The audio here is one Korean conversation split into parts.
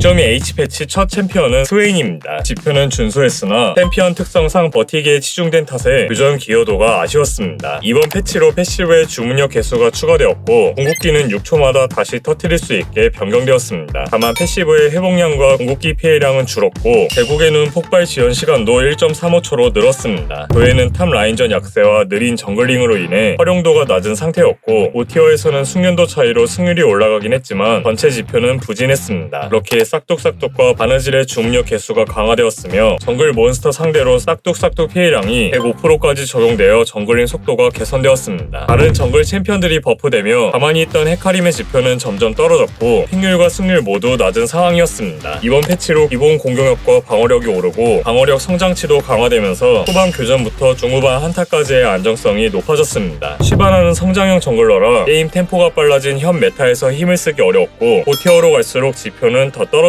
6.2 H 패치 첫 챔피언은 스웨인입니다. 지표는 준수했으나 챔피언 특성상 버티기에 치중된 탓에 교전 기여도가 아쉬웠습니다. 이번 패치로 패시브의 주문력 개수가 추가되었고 궁극기는 6초마다 다시 터트릴 수 있게 변경되었습니다. 다만 패시브의 회복량과 궁극기 피해량은 줄었고 결국에 눈 폭발 지연 시간도 1.35초로 늘었습니다. 그 외에는 탑 라인전 약세와 느린 정글링으로 인해 활용도가 낮은 상태였고 5티어에서는 숙련도 차이로 승률이 올라가긴 했지만 전체 지표는 부진했습니다. 이렇게 싹둑싹둑과 바느질의 주문력 개수가 강화되었으며 정글 몬스터 상대로 싹둑싹둑 피해량이 105%까지 적용되어 정글링 속도가 개선되었습니다. 다른 정글 챔피언들이 버프되며 가만히 있던 헤카림의 지표는 점점 떨어졌고 픽률과 승률 모두 낮은 상황이었습니다. 이번 패치로 기본 공격력과 방어력이 오르고 방어력 성장치도 강화되면서 후반 교전부터 중후반 한타까지의 안정성이 높아졌습니다. 시바나는 성장형 정글러라 게임 템포가 빨라진 현 메타에서 힘을 쓰기 어려웠고 5티어로 갈수록 지표는 더 떨어졌습니다.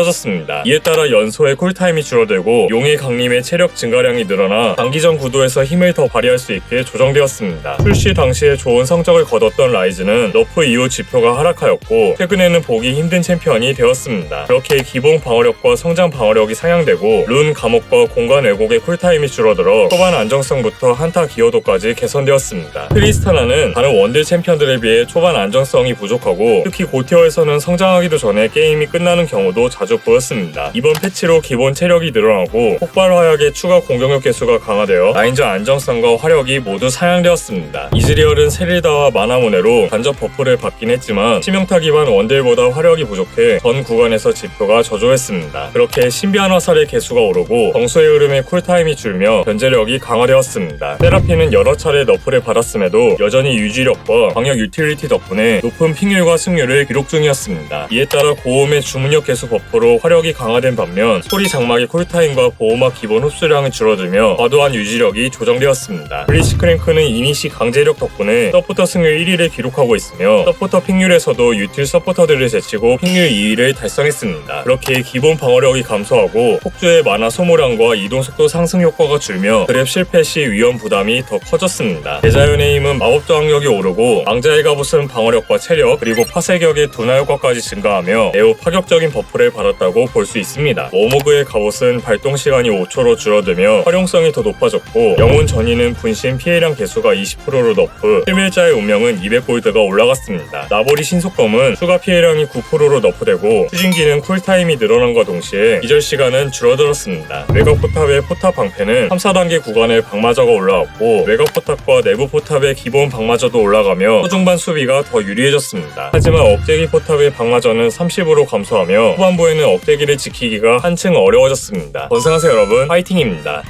이에 따라 연소의 쿨타임이 줄어들고 용의 강림의 체력 증가량이 늘어나 장기전 구도에서 힘을 더 발휘할 수 있게 조정되었습니다. 출시 당시에 좋은 성적을 거뒀던 라이즈는 너프 이후 지표가 하락하였고 최근에는 보기 힘든 챔피언이 되었습니다. 그렇게 기본 방어력과 성장 방어력이 상향되고 룬 감옥과 공간 왜곡의 쿨타임이 줄어들어 초반 안정성부터 한타 기여도까지 개선되었습니다. 트리스타나는 다른 원딜 챔피언들에 비해 초반 안정성이 부족하고 특히 고티어에서는 성장하기도 전에 게임이 끝나는 경우도 자주 보였습니다. 이번 패치로 기본 체력이 늘어나고 폭발 화약의 추가 공격력 개수가 강화되어 라인전 안정성과 화력이 모두 상향되었습니다. 이즈리얼은 세릴다와 마나모네로 간접 버프를 받긴 했지만 치명타 기반 원딜보다 화력이 부족해 전 구간에서 지표가 저조했습니다. 그렇게 신비한 화살의 개수가 오르고 정수의 흐름의 쿨타임이 줄며 변제력이 강화되었습니다. 세라핀은 여러 차례 너프를 받았음에도 여전히 유지력과 광역 유틸리티 덕분에 높은 핑률과 승률을 기록 중이었습니다. 이에 따라 고음의 주문력 개수 버프 로 화력이 강화된 반면 소리 장막의 쿨타임과 보호막 기본 흡수량은 줄어들며 과도한 유지력이 조정되었습니다. 블리시 크랭크는 이니시 강제력 덕분에 서포터 승률 1위를 기록하고 있으며 서포터 핑률에서도 유틸 서포터들을 제치고 핑률 2위를 달성했습니다. 그렇게 기본 방어력이 감소하고 폭주의 만화 소모량과 이동 속도 상승 효과가 줄며 그랩 실패 시 위험 부담이 더 커졌습니다. 대자연의 힘은 마법 저항력이 오르고 왕자의 갑옷은 방어력과 체력 그리고 파쇄격의 둔화 효과까지 증가하며 매우 파격적인 버프를 받았다고 볼 수 있습니다. 워모그의 갑옷은 발동 시간이 5초로 줄어들며 활용성이 더 높아졌고 영혼 전이는 분신 피해량 개수가 20%로 너프 필밀자의 운명은 200골드가 올라갔습니다. 나보리 신속검은 추가 피해량이 9%로 너프되고 추진기는 쿨타임이 늘어난과 동시에 기절 시간은 줄어들었습니다. 외곽 포탑의 포탑 방패는 3, 4단계 구간에 방마저가 올라왔고 외곽 포탑과 내부 포탑의 기본 방마저도 올라가며 초중반 수비가 더 유리해졌습니다. 하지만 억제기 포탑의 방마저는 30으로 감소하며 후반부 에는 억제기를 지키기가 한층 어려워졌습니다. 건승하세요 여러분 파이팅입니다.